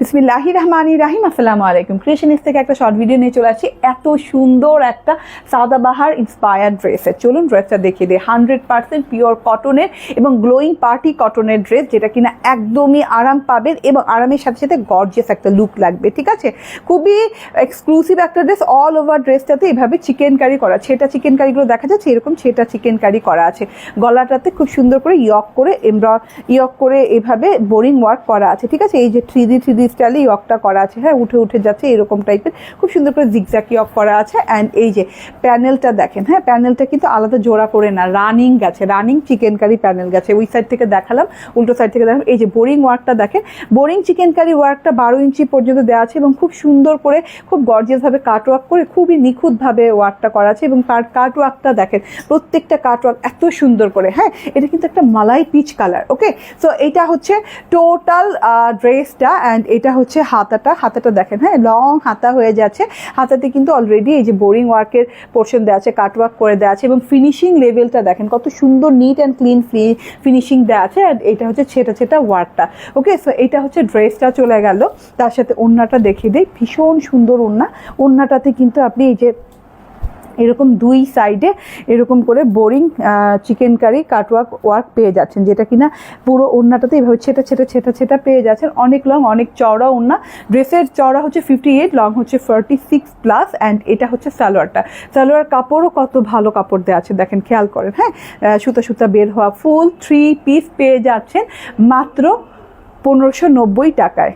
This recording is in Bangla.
বিসমিল্লাহি রহমানি রাহিম, আসসালামু আলাইকুম। ক্রিয়েশনিস থেকে একটা শর্ট ভিডিও নিয়ে চলে আসছি। এত সুন্দর একটা সাদাবাহার ইন্সপায়ার্ড ড্রেসের চলুন ড্রেসটা দেখিয়ে দিই। হান্ড্রেড পার্সেন্ট পিওর কটনের এবং গ্লোয়িং পার্টি কটনের ড্রেস যেটা কিনা একদমই আরাম পাবেন এবং আরামের সাথে সাথে গর্জিয়াস একটা লুক লাগবে, ঠিক আছে? খুবই এক্সক্লুসিভ একটা ড্রেস অল ওভার ড্রেসটাতে এভাবে চিকেন কারি করা ছেটা চিকেন কারিগুলো দেখা যাচ্ছে? এরকম ছেটা চিকেন কারি করা আছে। গলাটাতে খুব সুন্দর করে ইয়ক করে এমব্র ইয়ক করে এভাবে বোরিং ওয়ার্ক করা আছে, ঠিক আছে? এই যে থ্রি ডি থ্রি ডি স্টাইলে ইয়কটা করা আছে। হ্যাঁ উঠে উঠে যাচ্ছে এরকম টাইপের খুব সুন্দর করে জিগজ্যাক ইয়ক করা আছে। অ্যান্ড এই যে প্যানেলটা দেখেন হ্যাঁ প্যানেলটা কিন্তু আলাদা জোড়া করে না রানিং গেছে রানিং চিকেন কারি প্যানেল গেছে। ওই সাইড থেকে দেখালাম, উল্টো সাইড থেকে দেখালাম। এই যে বোরিং ওয়ার্কটা দেখেন বোরিং চিকেন কারি ওয়ার্কটা বারো ইঞ্চি পর্যন্ত দেওয়া আছে এবং খুব সুন্দর করে, খুব গর্জিয়াসভাবে কাট ওয়ার্ক করে, খুবই নিখুঁতভাবে ওয়ার্কটা করা আছে এবং কাট কাট ওয়ার্কটা দেখেন, প্রত্যেকটা কাট ওয়ার্ক এত সুন্দর করে হ্যাঁ এটা কিন্তু একটা malai peach colour okay so এটা হচ্ছে টোটাল ড্রেসটা অ্যান্ড এটা হচ্ছে হাতাটা হাতাটা দেখেন হ্যাঁ লং হাতা হয়ে যাচ্ছে। হাতাতে কিন্তু অলরেডি এই যে বোরিং ওয়ার্কের পোর্শন দেওয়া আছে কাট ওয়ার্ক করে দেওয়া আছে এবং ফিনিশিং লেভেলটা দেখেন, কত সুন্দর নিট অ্যান্ড ক্লিন ফিনিশিং দেওয়া আছে আর এটা হচ্ছে ছেটা ছেটা ওয়ার্কটা ওকে সো এটা হচ্ছে ড্রেসটা চলে গেল। তার সাথে ওড়নাটা দেখিয়ে দিই, ভীষণ সুন্দর ওড়না ওড়নাটাতে কিন্তু আপনি এই যে এরকম দুই সাইডে এরকম করে boring chicken curry, cutwork work পেয়ে যাচ্ছেন, যেটা কিনা পুরো ওড়নাটাতে এইভাবে ছেটা ছেটা ছেটা ছেটা পেয়ে যাচ্ছেন। অনেক লং, অনেক চওড়া ওড়না। ড্রেসের চওড়া হচ্ছে ফিফটি এইট লং হচ্ছে ফর্টি সিক্স প্লাস অ্যান্ড এটা হচ্ছে সালোয়ারটা। সালোয়ার কাপড়ও কত ভালো কাপড় দেওয়া আছে, দেখেন, খেয়াল করেন হ্যাঁ? সুতা সুতা বের হওয়া ফুল থ্রি পিস পেয়ে যাচ্ছেন, মাত্র পনেরোশো নব্বই টাকায়।